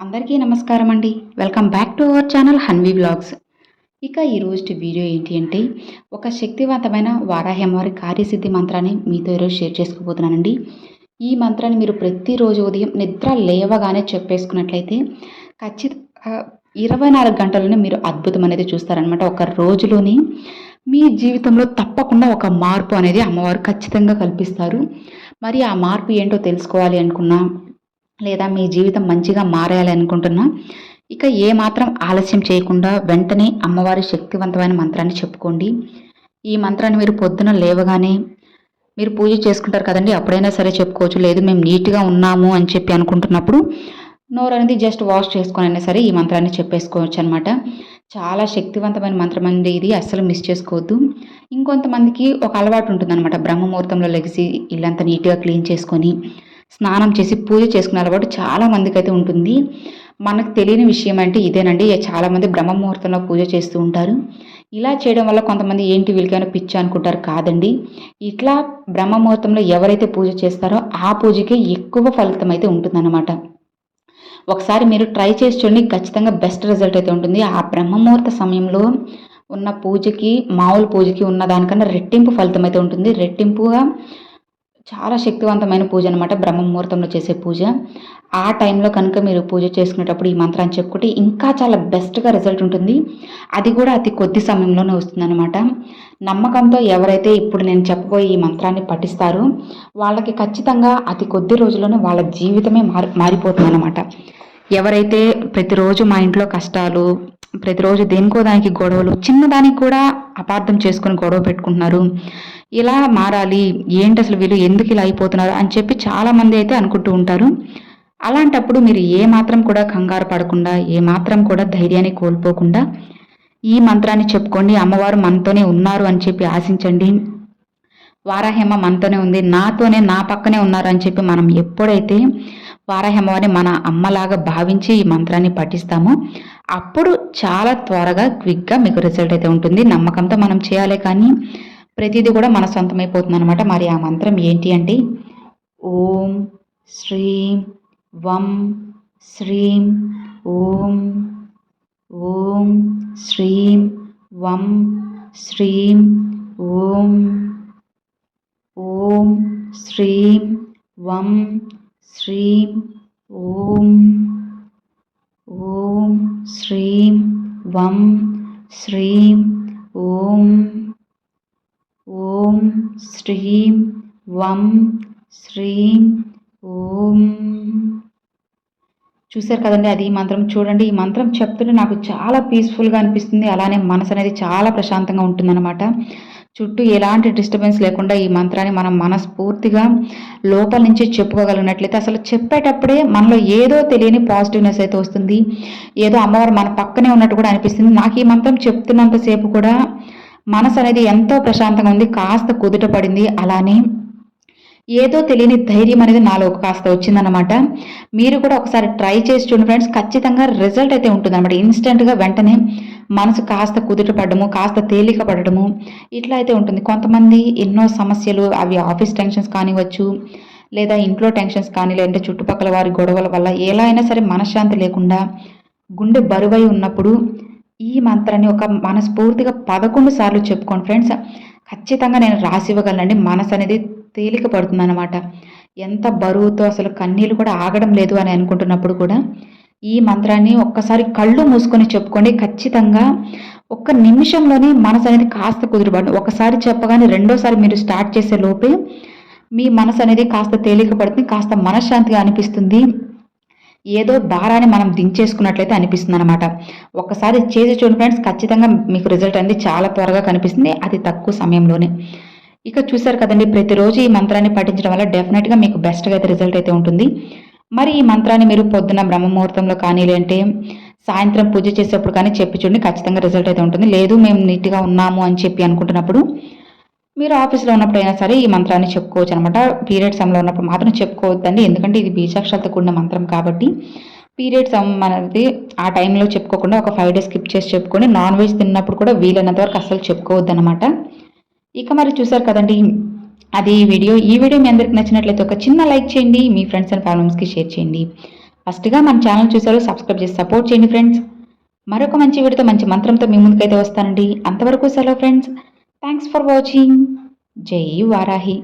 అందరికీ నమస్కారం అండి. Welcome back to our channel Hanvi blogs. ఇక ఈరోజు వీడియో ఏంటి అంటే ఒక శక్తివంతమైన వారాహ్యమవారి కార్యసిద్ధి మంత్రాన్ని మీతో ఈరోజు షేర్ చేసుకోబోతున్నానండి. ఈ మంత్రాన్ని మీరు ప్రతిరోజు ఉదయం నిద్ర లేవగానే చెప్పేసుకున్నట్లయితే ఖచ్చితంగా ఇరవై నాలుగు గంటల్లోనే మీరు అద్భుతం అనేది చూస్తారనమాట ఒక రోజులోని మీ జీవితంలో తప్పకుండా ఒక మార్పు అనేది అమ్మవారు ఖచ్చితంగా కల్పిస్తారు. మరి ఆ మార్పు ఏంటో తెలుసుకోవాలి అనుకున్నా లేదా మీ జీవితం మంచిగా మారాలి అనుకుంటున్నా ఇక ఏ మాత్రం ఆలస్యం చేయకుండా వెంటనే అమ్మవారి శక్తివంతమైన మంత్రాన్ని చెప్పుకోండి. ఈ మంత్రాన్ని మీరు పొద్దున లేవగానే మీరు పూజ చేసుకుంటారు కదండి అప్పుడైనా సరే చెప్పుకోవచ్చు. లేదు మేము నీట్గా ఉన్నాము అని చెప్పి అనుకుంటున్నప్పుడు నోరు అనేది జస్ట్ వాష్ చేసుకొని అయినా సరే ఈ మంత్రాన్ని చెప్పేసుకోవచ్చు అనమాట చాలా శక్తివంతమైన మంత్రం అండి ఇది అస్సలు మిస్ చేసుకోవద్దు. ఇంకొంతమందికి ఒక అలవాటు ఉంటుందన్నమాట. బ్రహ్మముహూర్తంలో లెగిసి ఇల్లంతా నీట్గా క్లీన్ చేసుకొని స్నానం చేసి పూజ చేసుకునే అలవాటు చాలా మందికి అయితే ఉంటుంది. మనకు తెలియని విషయం అంటే ఇదేనండి. చాలామంది బ్రహ్మముహూర్తంలో పూజ చేస్తూ ఉంటారు. ఇలా చేయడం వల్ల కొంతమంది ఏంటి వీళ్ళకైనా పిచ్చి అనుకుంటారు కాదండి. ఇట్లా బ్రహ్మముహూర్తంలో ఎవరైతే పూజ చేస్తారో ఆ పూజకే ఎక్కువ ఫలితం అయితే ఉంటుందన్నమాట. ఒకసారి మీరు ట్రై చేసి చూడండి. ఖచ్చితంగా బెస్ట్ రిజల్ట్ అయితే ఉంటుంది. ఆ బ్రహ్మముహూర్త సమయంలో ఉన్న పూజకి మామూలు పూజకి ఉన్న దానికన్నా రెట్టింపు ఫలితం అయితే ఉంటుంది. రెట్టింపుగా చాలా శక్తివంతమైన పూజ అనమాట బ్రహ్మ ముహూర్తంలో చేసే పూజ. ఆ టైంలో కనుక మీరు పూజ చేసుకునేటప్పుడు ఈ మంత్రాన్ని చెప్పుకుంటే ఇంకా చాలా బెస్ట్గా రిజల్ట్ ఉంటుంది. అది కూడా అతి కొద్ది సమయంలోనే వస్తుందన్నమాట. నమ్మకంతో ఎవరైతే ఇప్పుడు నేను చెప్పబోయే ఈ మంత్రాన్ని పఠిస్తారో వాళ్ళకి ఖచ్చితంగా అతి కొద్ది రోజుల్లోనే వాళ్ళ జీవితమే మారి మారిపోతుందన్నమాట. ఎవరైతే ప్రతిరోజు మా ఇంట్లో కష్టాలు ప్రతిరోజు దేనికో దానికి గొడవలు చిన్నదానికి కూడా అపార్థం చేసుకుని గొడవ పెట్టుకుంటున్నారు. ఇలా మారాలి ఏంటి అసలు వీళ్ళు ఎందుకు ఇలా అయిపోతున్నారు అని చెప్పి చాలామంది అయితే అనుకుంటూ ఉంటారు. అలాంటప్పుడు మీరు ఏ మాత్రం కూడా కంగారు పడకుండా ఏ మాత్రం కూడా ధైర్యాన్ని కోల్పోకుండా ఈ మంత్రాన్ని చెప్పుకోండి. అమ్మవారు మనతోనే ఉన్నారు అని చెప్పి ఆశించండి. వారాహేమ మనతోనే ఉంది. నాతోనే నా పక్కనే ఉన్నారు అని చెప్పి మనం ఎప్పుడైతే వారాహేమవారిని మన అమ్మలాగా భావించి ఈ మంత్రాన్ని పఠిస్తామో అప్పుడు చాలా త్వరగా క్విక్గా మీకు రిజల్ట్ అయితే ఉంటుంది. నమ్మకంతో మనం చేయాలి కానీ ప్రతిదీ కూడా మన సొంతమైపోతుంది అనమాట మరి ఆ మంత్రం ఏంటి అంటే ఓం శ్రీం వం శ్రీం ఓం ఓం శ్రీం వం శ్రీం ఓం ఓం శ్రీం వం శ్రీం ఓం ఓం శ్రీం వం శ్రీం ఓం. ఓం శ్రీం వం శ్రీం ఓం. చూశారు కదండి అది ఈ మంత్రం? చూడండి ఈ మంత్రం చెప్తుంటే నాకు చాలా పీస్ఫుల్గా అనిపిస్తుంది. అలానే మనసు అనేది చాలా ప్రశాంతంగా ఉంటుందన్నమాట. చుట్టూ ఎలాంటి డిస్టర్బెన్స్ లేకుండా ఈ మంత్రాన్ని మనం మనస్ఫూర్తిగా లోపల నుంచి చెప్పుకోగలిగినట్లయితే అసలు చెప్పేటప్పుడే మనలో ఏదో తెలియని పాజిటివ్నెస్ అయితే వస్తుంది. ఏదో అమ్మవారు మన పక్కనే ఉన్నట్టు కూడా అనిపిస్తుంది. నాకు ఈ మంత్రం చెప్తున్నంతసేపు కూడా మనసు అనేది ఎంతో ప్రశాంతంగా ఉంది. కాస్త కుదుట పడింది. అలానే ఏదో తెలియని ధైర్యం అనేది నాలో కాస్త వచ్చిందనమాట మీరు కూడా ఒకసారి ట్రై చేసి చూడండి ఫ్రెండ్స్ ఖచ్చితంగా రిజల్ట్ అయితే ఉంటుందన్నమాట. ఇన్స్టెంట్గా వెంటనే మనసు కాస్త కుదుట పడము కాస్త తేలిక పడటము ఇట్లా అయితే ఉంటుంది. కొంతమంది ఎన్నో సమస్యలు అవి ఆఫీస్ టెన్షన్స్ కానివచ్చు లేదా ఇంట్లో టెన్షన్స్ కానీ లేదంటే చుట్టుపక్కల వారి గొడవల వల్ల ఎలా అయినా సరే మనశ్శాంతి లేకుండా గుండె బరువై ఉన్నప్పుడు ఈ మంత్రాన్ని ఒక మనస్ఫూర్తిగా పదకొండు సార్లు చెప్పుకోండి ఫ్రెండ్స్. ఖచ్చితంగా నేను రాసి ఇవ్వగలనండి మనసు అనేది తేలిక పడుతుంది అనమాట ఎంత బరువుతో అసలు కన్నీళ్ళు కూడా ఆగడం లేదు అని అనుకుంటున్నప్పుడు కూడా ఈ మంత్రాన్ని ఒక్కసారి కళ్ళు మూసుకొని చెప్పుకోండి. ఖచ్చితంగా ఒక్క నిమిషంలోనే మనసు అనేది కాస్త కుదిరిపడు ఒకసారి చెప్పగానే రెండోసారి మీరు స్టార్ట్ చేసే లోపే మీ మనసు అనేది కాస్త తేలిక పడుతుంది కాస్త మనశ్శాంతిగా అనిపిస్తుంది. ఏదో భారాన్ని మనం దించేసుకున్నట్లయితే అనిపిస్తుంది అనమాట ఒకసారి చేసి చూడండి ఫ్రెండ్స్ ఖచ్చితంగా మీకు రిజల్ట్ అనేది చాలా త్వరగా కనిపిస్తుంది. అది తక్కువ సమయంలోనే. ఇక చూసారు కదండి ప్రతిరోజు ఈ మంత్రాన్ని పఠించడం వల్ల డెఫినెట్గా మీకు బెస్ట్గా అయితే రిజల్ట్ అయితే ఉంటుంది. మరి ఈ మంత్రాన్ని మీరు పొద్దున బ్రహ్మముహూర్తంలో కానీ లేదంటే సాయంత్రం పూజ చేసేప్పుడు కానీ చెప్పి చూడండి ఖచ్చితంగా రిజల్ట్ అయితే ఉంటుంది. లేదు మేము నీట్గా ఉన్నాము అని చెప్పి అనుకుంటున్నప్పుడు మీరు ఆఫీస్లో ఉన్నప్పుడు అయినా సరే ఈ మంత్రాన్ని చెప్పుకోవచ్చు అనమాట. పీరియడ్ సమయంలో ఉన్నప్పుడు మాత్రం చెప్పుకోవద్దండి. ఎందుకంటే ఇది బీజాక్షరాలతో కూడిన మంత్రం కాబట్టి పీరియడ్ సమ్ అనేది ఆ టైంలో చెప్పుకోకుండా ఒక ఫైవ్ డేస్ స్కిప్ చేసి చెప్పుకొని నాన్ వెజ్ తిన్నప్పుడు కూడా వీలైనంత వరకు అస్సలు చెప్పుకోవద్దు అనమాట ఇక మరి చూసారు కదండి అది ఈ వీడియో. ఈ వీడియో మీ అందరికి నచ్చినట్లయితే ఒక చిన్న లైక్ చేయండి మీ ఫ్రెండ్స్ అండ్ ఫ్యామిలీస్కి షేర్ చేయండి. ఫస్ట్గా మన ఛానల్ చూసారు సబ్స్క్రైబ్ చేసి సపోర్ట్ చేయండి ఫ్రెండ్స్. మరొక మంచి వీడియోతో మంచి మంత్రంతో మీ ముందుకైతే వస్తానండి. అంతవరకు సెలవు ఫ్రెండ్స్. Thanks for watching. జై వారాహి.